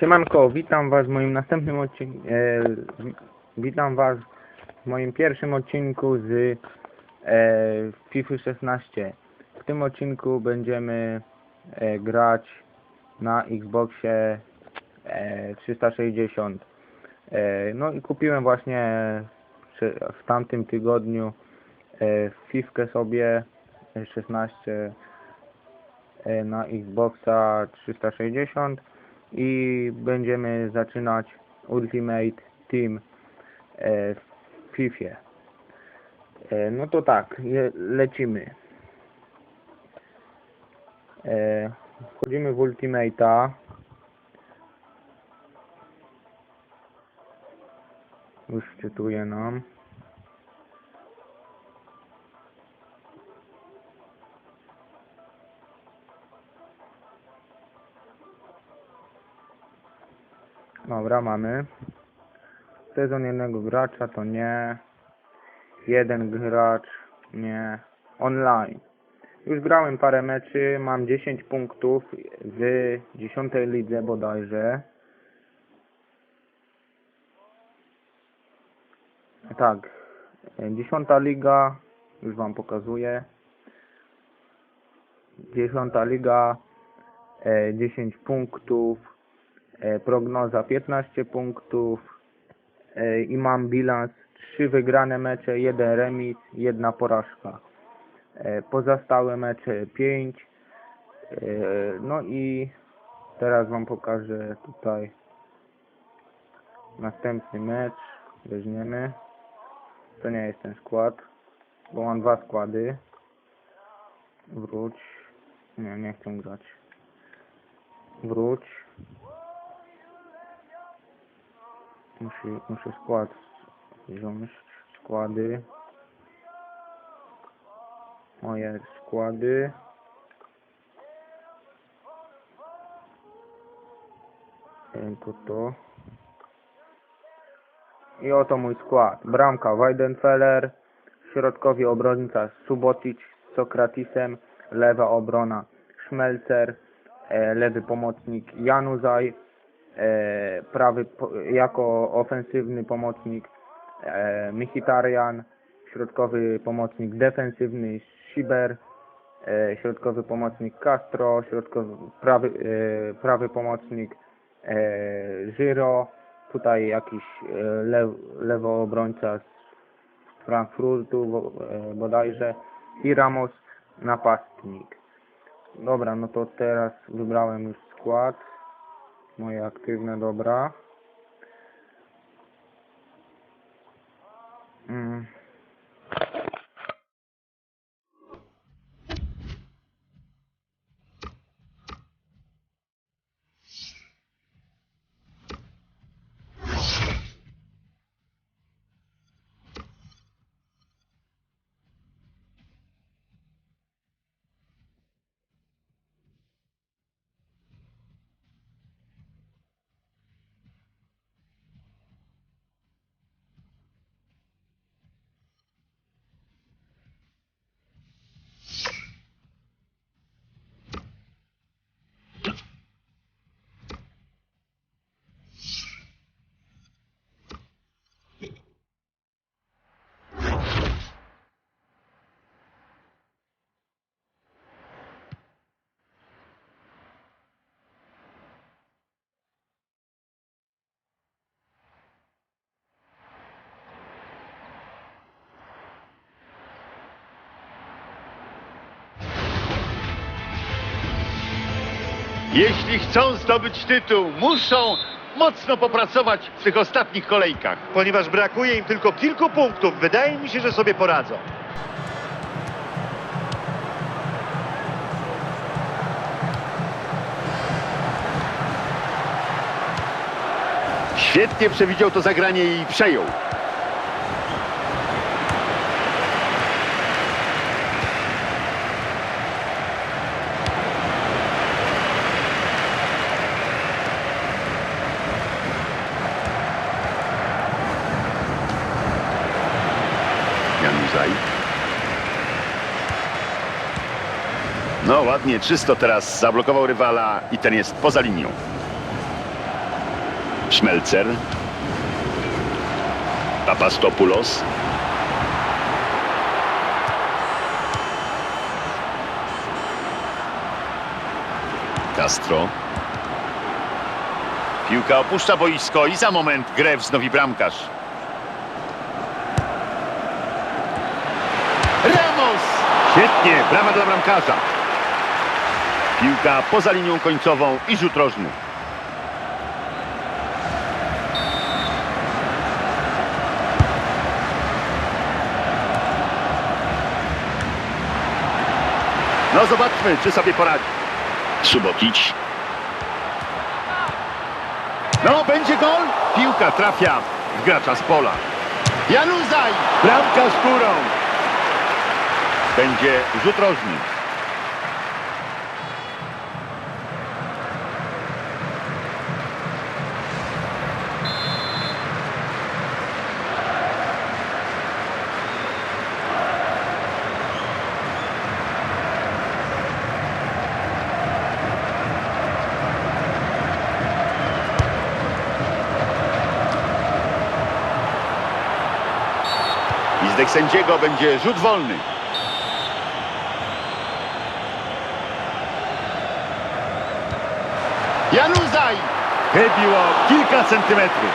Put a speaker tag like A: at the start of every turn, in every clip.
A: Siemanko, witam was w moim następnym odcinku. E, witam was w moim pierwszym odcinku z e, FIFA 16. W tym odcinku będziemy e, grać na Xboxie e, 360. E, no i kupiłem właśnie w tamtym tygodniu e, FIFA sobie e, 16 e, na Xboxa 360 i będziemy zaczynać Ultimate Team e, w FIFA. E, no to tak, lecimy. E, wchodzimy w Ultimate'a. Już czytuje nam. Dobra, mamy. Sezon jednego gracza to nie. Jeden gracz nie. Online. Już grałem parę meczy, mam 10 punktów w 10 lidze bodajże. Tak, 10 liga, już wam pokazuję. 10 liga, e, 10 punktów, e, prognoza 15 punktów e, i mam bilans 3 wygrane mecze, 1 remis, 1 porażka. E, Pozostałe mecze 5. E, No i teraz wam pokażę tutaj następny mecz. Weźmiemy. To nie jest ten skład, bo mam dwa składy. Wróć. Nie, nie chcę grać. Wróć. Muszę, muszę skład wziąć. Składy. Moje składy. To to. I oto mój skład. Bramka Weidenfeller, środkowi obrońca Subotic z Sokratisem, lewa obrona Schmelzer, e, lewy pomocnik Januzaj, prawy po, jako ofensywny pomocnik e, Mkhitaryan, środkowy pomocnik defensywny Shiber, e, środkowy pomocnik Castro, środkowy prawy, e, prawy pomocnik e, Żyro, tutaj jakiś e, lew, lewo obrońca z Frankfurtu bo- e, bodajże i Ramos napastnik. Dobra, no to teraz wybrałem już skład. Moje aktywne dobra. Mm.
B: Jeśli chcą zdobyć tytuł, muszą mocno popracować w tych ostatnich kolejkach.
C: Ponieważ brakuje im tylko kilku punktów, wydaje mi się, że sobie poradzą.
B: Świetnie przewidział to zagranie i przejął. Januzaj. No ładnie, czysto teraz zablokował rywala i ten jest poza linią. Szmelcer. Papastopoulos. Castro. Piłka opuszcza boisko i za moment grę wznowi bramkarz. Ramos! Świetnie, brawa dla bramkarza. Piłka poza linią końcową i rzut rożny. No zobaczmy, czy sobie poradzi. Subotić. No, będzie gol. Piłka trafia w gracza z pola. Januzaj! Bramka z górą. Będzie rzut rożny. Zdech sędziego będzie rzut wolny. Januzaj! Chybiło kilka centymetrów.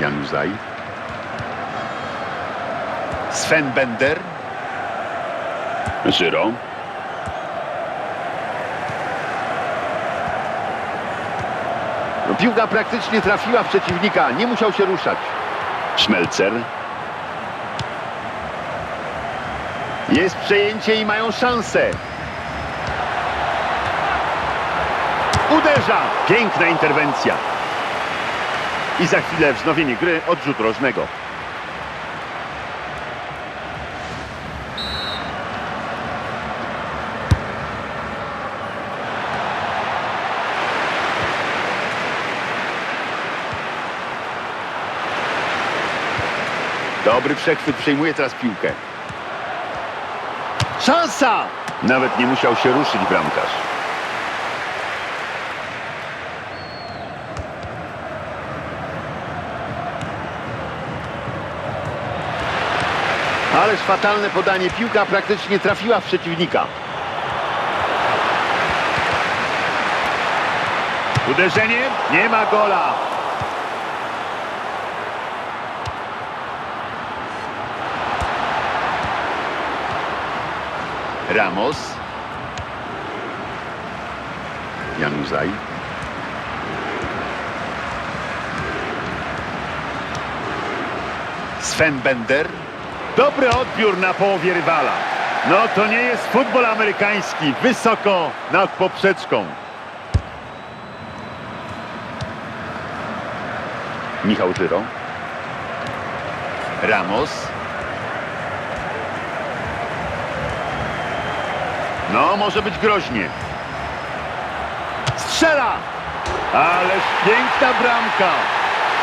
B: Januzaj. Sven Bender. Żyro. Piłka praktycznie trafiła w przeciwnika, nie musiał się ruszać. Szmelcer. Jest przejęcie i mają szansę. Uderza! Piękna interwencja. I za chwilę wznowienie gry odrzut rożnego. Dobry przechwyt, przejmuje teraz piłkę. Szansa! Nawet nie musiał się ruszyć bramkarz. Ależ fatalne podanie. Piłka praktycznie trafiła w przeciwnika. Uderzenie? Nie ma gola. Ramos. Januzaj. Sven Bender. Dobry odbiór na połowie rywala. No to nie jest futbol amerykański. Wysoko nad poprzeczką. Michał Żyro. Ramos. No, może być groźnie. Strzela! Ależ piękna bramka!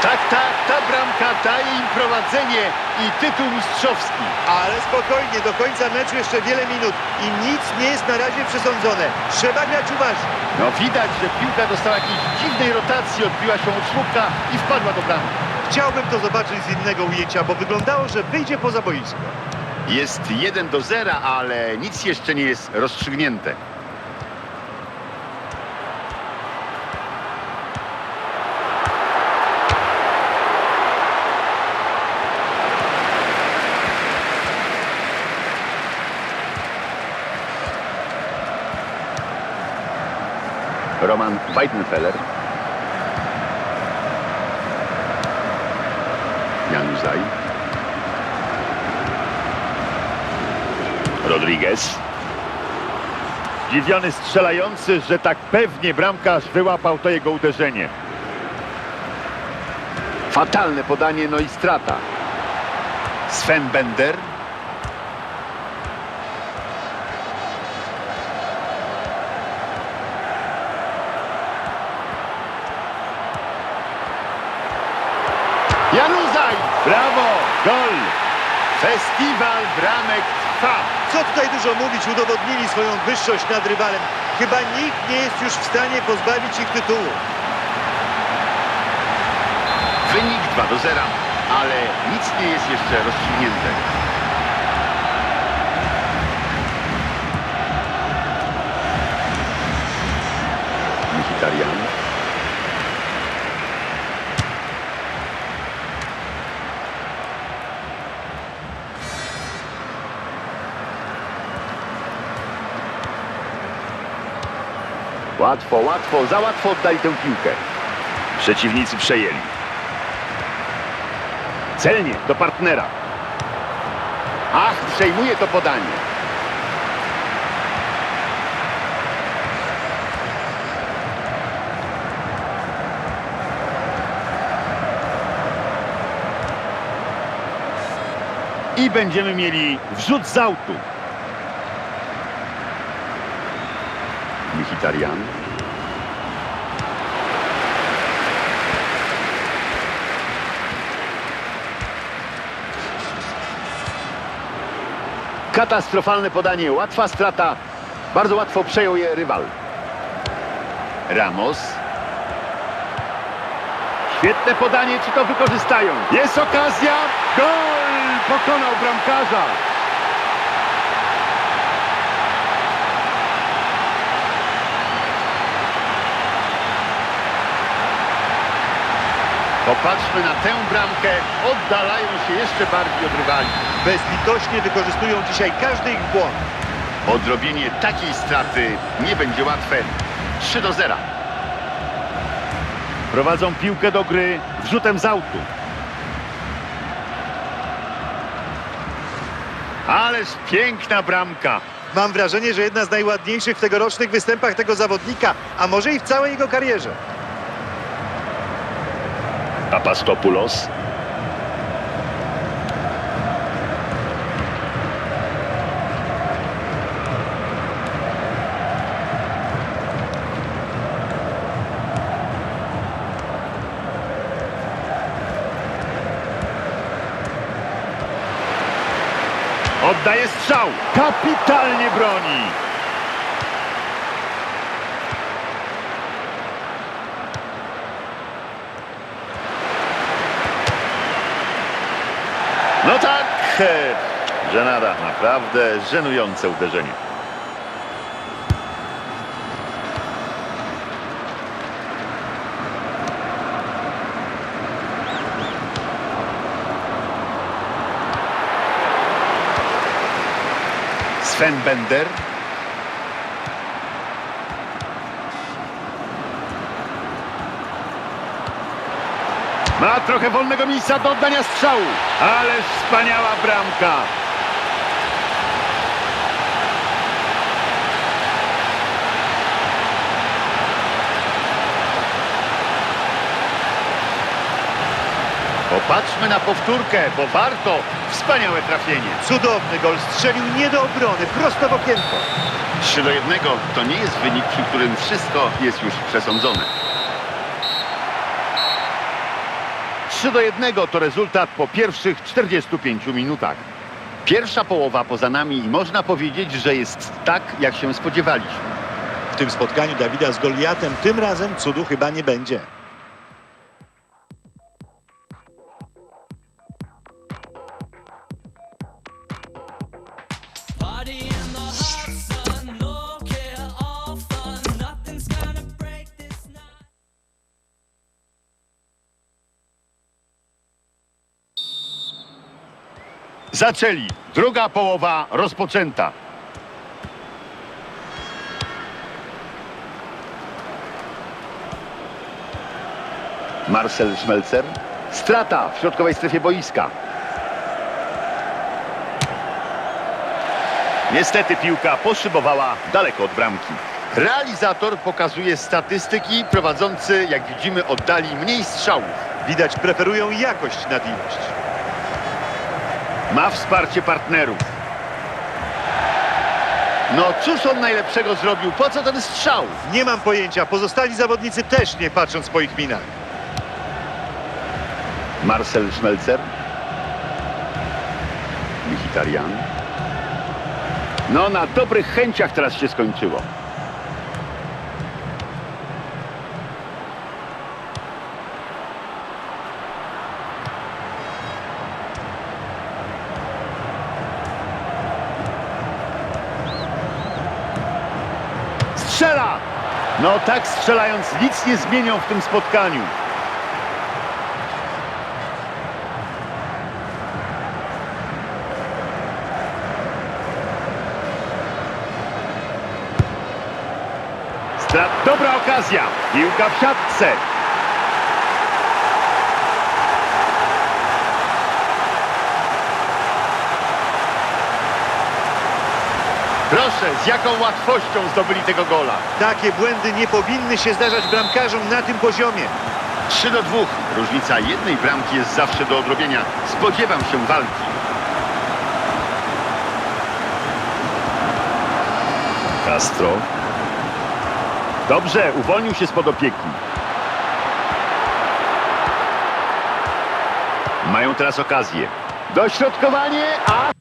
B: Tak, tak, ta bramka daje im prowadzenie i tytuł mistrzowski.
C: Ale spokojnie, do końca meczu jeszcze wiele minut i nic nie jest na razie przesądzone. Trzeba grać uważnie.
B: No widać, że piłka dostała jakiejś dziwnej rotacji, odbiła się od słupka i wpadła do bramki.
C: Chciałbym to zobaczyć z innego ujęcia, bo wyglądało, że wyjdzie poza boisko.
B: Jest 1 do 0, ale nic jeszcze nie jest rozstrzygnięte. Roman Weidenfeller. Januzaj. Rodriguez. Zdziwiony strzelający, że tak pewnie bramkarz wyłapał to jego uderzenie. Fatalne podanie, no i strata. Sven Bender. Januzaj! Brawo! Gol! Festiwal bramek trwa.
C: Co tutaj dużo mówić, udowodnili swoją wyższość nad rywalem. Chyba nikt nie jest już w stanie pozbawić ich tytułu.
B: Wynik 2 do 0, ale nic nie jest jeszcze rozstrzygnięte. Mkhitaryan. Łatwo, łatwo, za łatwo oddali tę piłkę. Przeciwnicy przejęli. Celnie do partnera. Ach, przejmuje to podanie. I będziemy mieli wrzut z autu. Mkhitaryan. Katastrofalne podanie, łatwa strata. Bardzo łatwo przejął je rywal. Ramos. Świetne podanie, czy to wykorzystają? Jest okazja! Gol! Pokonał bramkarza. Popatrzmy na tę bramkę. Oddalają się jeszcze bardziej od rywali.
C: Bezlitośnie wykorzystują dzisiaj każdy ich błąd.
B: Odrobienie takiej straty nie będzie łatwe. 3 do 0. Prowadzą piłkę do gry wrzutem z autu. Ależ piękna bramka.
C: Mam wrażenie, że jedna z najładniejszych w tegorocznych występach tego zawodnika, a może i w całej jego karierze.
B: Apastopoulos. Oddaje strzał. Kapitalnie broni. No tak, żenada, naprawdę żenujące uderzenie. Sven Bender. Ma trochę wolnego miejsca do oddania strzału. Ależ wspaniała bramka. Popatrzmy na powtórkę, bo warto. Wspaniałe trafienie.
C: Cudowny gol strzelił nie do obrony, prosto w okienko.
B: 3 do 1 to nie jest wynik, przy którym wszystko jest już przesądzone. 3 do 1 to rezultat po pierwszych 45 minutach. Pierwsza połowa poza nami i można powiedzieć, że jest tak, jak się spodziewaliśmy.
C: W tym spotkaniu Dawida z Goliatem tym razem cudu chyba nie będzie.
B: Zaczęli. Druga połowa rozpoczęta. Marcel Schmelzer. Strata w środkowej strefie boiska. Niestety piłka poszybowała daleko od bramki. Realizator pokazuje statystyki. Prowadzący, jak widzimy, oddali mniej strzałów.
C: Widać preferują jakość nad ilość.
B: Ma wsparcie partnerów. No cóż on najlepszego zrobił? Po co ten strzał?
C: Nie mam pojęcia, pozostali zawodnicy też nie patrząc po ich minach.
B: Marcel Schmelzer. Mkhitaryan. No, na dobrych chęciach teraz się skończyło. No tak strzelając nic nie zmienią w tym spotkaniu. Dobra okazja. Piłka w siatce. Proszę, z jaką łatwością zdobyli tego gola.
C: Takie błędy nie powinny się zdarzać bramkarzom na tym poziomie.
B: 3 do 2. Różnica jednej bramki jest zawsze do odrobienia. Spodziewam się walki. Castro. Dobrze, uwolnił się spod opieki. Mają teraz okazję. Dośrodkowanie, a...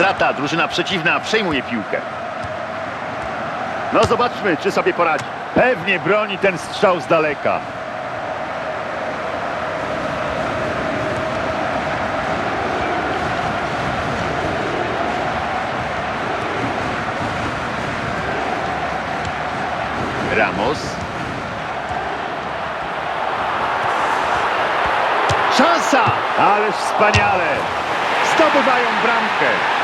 B: Strata, drużyna przeciwna przejmuje piłkę. No zobaczmy, czy sobie poradzi. Pewnie broni ten strzał z daleka. Ramos. Szansa! Ależ wspaniale! Zdobywają bramkę.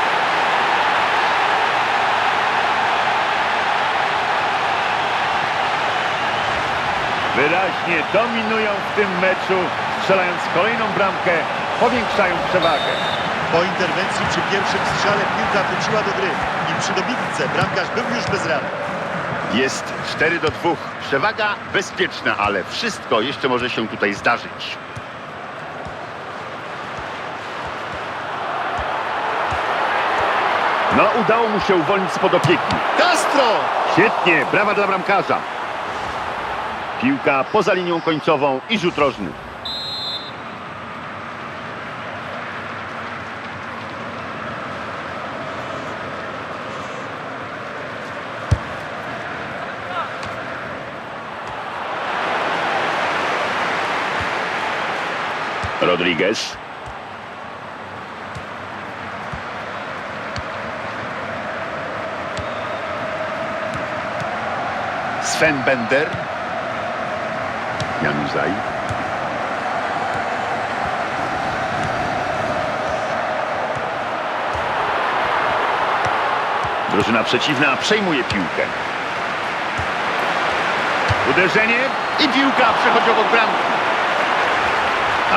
B: Wyraźnie dominują w tym meczu, strzelając kolejną bramkę, powiększają przewagę.
C: Po interwencji przy pierwszym strzale piłka wróciła do gry i przy dobitce bramkarz był już bez rany.
B: Jest 4 do 2. Przewaga bezpieczna, ale wszystko jeszcze może się tutaj zdarzyć. No, udało mu się uwolnić spod opieki.
C: Castro!
B: Świetnie, brawa dla bramkarza. Piłka poza linią końcową i rzut rożny. Rodriguez. Sven Bender. Januzaj. Drużyna przeciwna przejmuje piłkę. Uderzenie i piłka przechodzi obok bramki.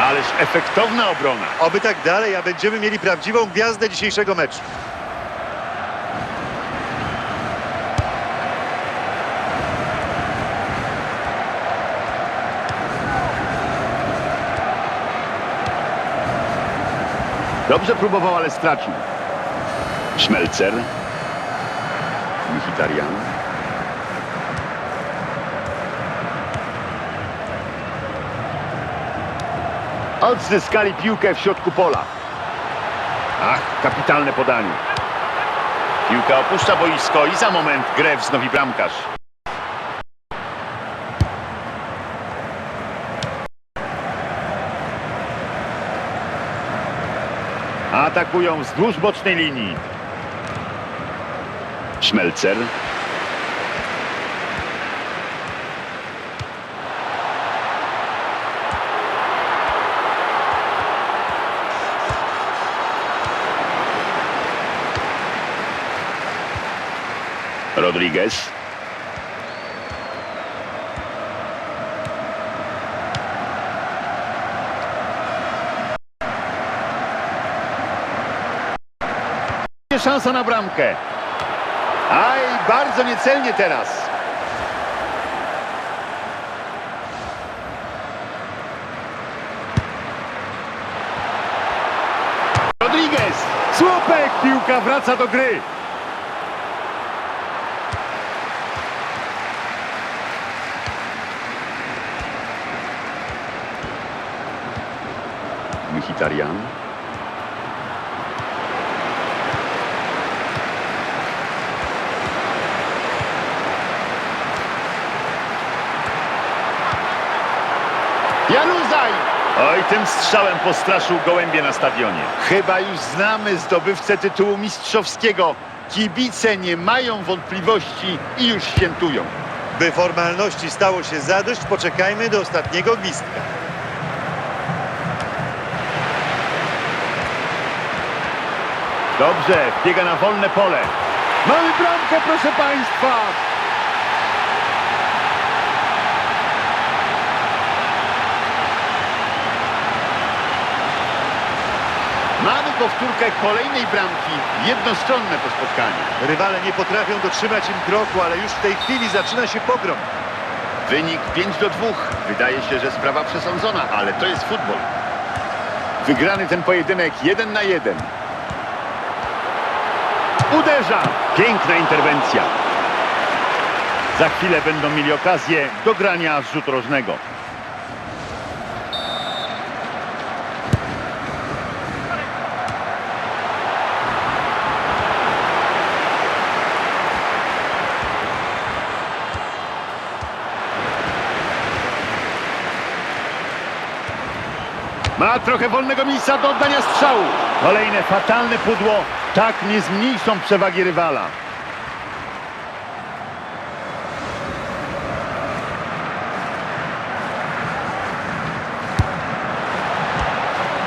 B: Ależ efektowna obrona.
C: Oby tak dalej, a będziemy mieli prawdziwą gwiazdę dzisiejszego meczu.
B: Dobrze próbował, ale stracił. Szmelcer. Mkhitaryan. Odzyskali piłkę w środku pola. Ach, kapitalne podanie. Piłka opuszcza boisko i za moment grę wznowi bramkarz. atakują wzdłuż bocznej linii. Szmelcer. Rodríguez. Szansa na bramkę. Aj, bardzo niecelnie teraz. Rodriguez! Słupek! Piłka wraca do gry. Mkhitaryan. Januzaj! Oj, tym strzałem postraszył gołębie na stadionie. Chyba już znamy zdobywcę tytułu mistrzowskiego. Kibice nie mają wątpliwości i już świętują.
C: By formalności stało się zadość, poczekajmy do ostatniego gwizdka.
B: Dobrze, biega na wolne pole. Mamy bramkę, proszę Państwa! Mamy powtórkę kolejnej bramki. Jednostronne to spotkanie.
C: Rywale nie potrafią dotrzymać im kroku, ale już w tej chwili zaczyna się pogrom.
B: Wynik 5 do 2. Wydaje się, że sprawa przesądzona, ale to jest futbol. Wygrany ten pojedynek 1 na 1. Uderza! Piękna interwencja. Za chwilę będą mieli okazję do grania z rzutu rożnego. Ma trochę wolnego miejsca do oddania strzału. Kolejne fatalne pudło. Tak nie zmniejszą przewagi rywala.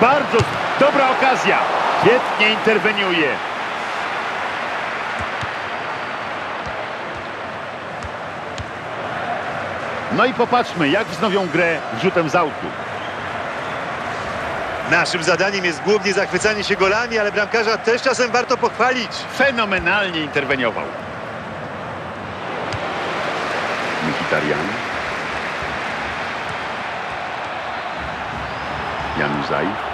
B: Bardzo dobra okazja. Świetnie interweniuje. No i popatrzmy, jak wznowią grę rzutem z autu.
C: Naszym zadaniem jest głównie zachwycanie się golami, ale bramkarza też czasem warto pochwalić.
B: fenomenalnie interweniował. Mkhitaryan. Januzaj.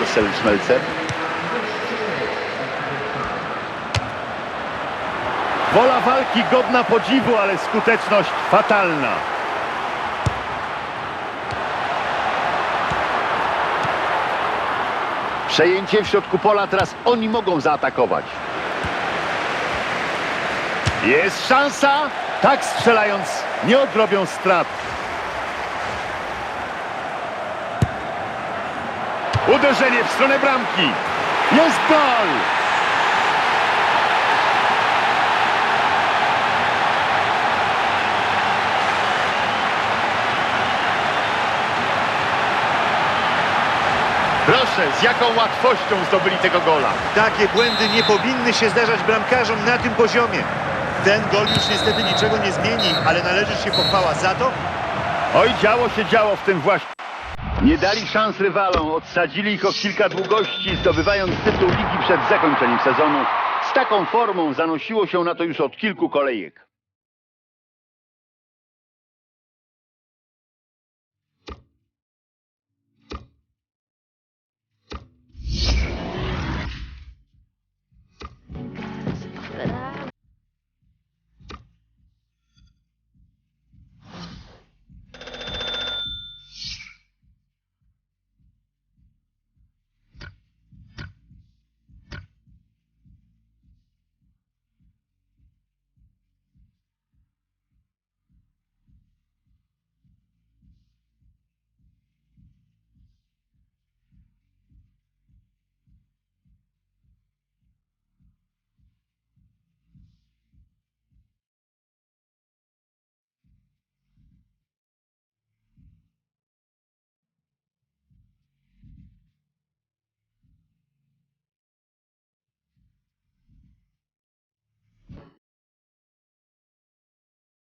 B: Marcel Schmelzer. Wola walki godna podziwu, ale skuteczność fatalna. Przejęcie w środku pola, teraz oni mogą zaatakować. Jest szansa, tak strzelając nie odrobią strat. Uderzenie w stronę bramki. Jest gol! Proszę, z jaką łatwością zdobyli tego gola.
C: Takie błędy nie powinny się zdarzać bramkarzom na tym poziomie. Ten gol już niestety niczego nie zmieni, ale należy się pochwała za to,
B: Oj, działo się działo w tym właśnie. Nie dali szans rywalom, odsadzili ich o kilka długości, zdobywając tytuł ligi przed zakończeniem sezonu. Z taką formą zanosiło się na to już od kilku kolejek.